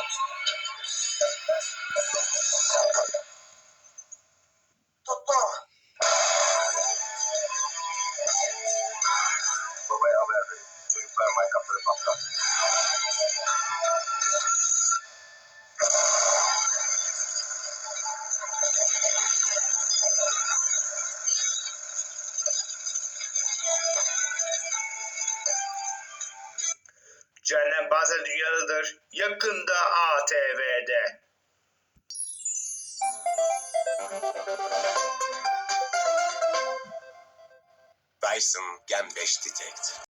To to. But wherever, to inform my couple of bazen dünyalıdır. Yakında ATV'de. Dyson Gen 5 Detect.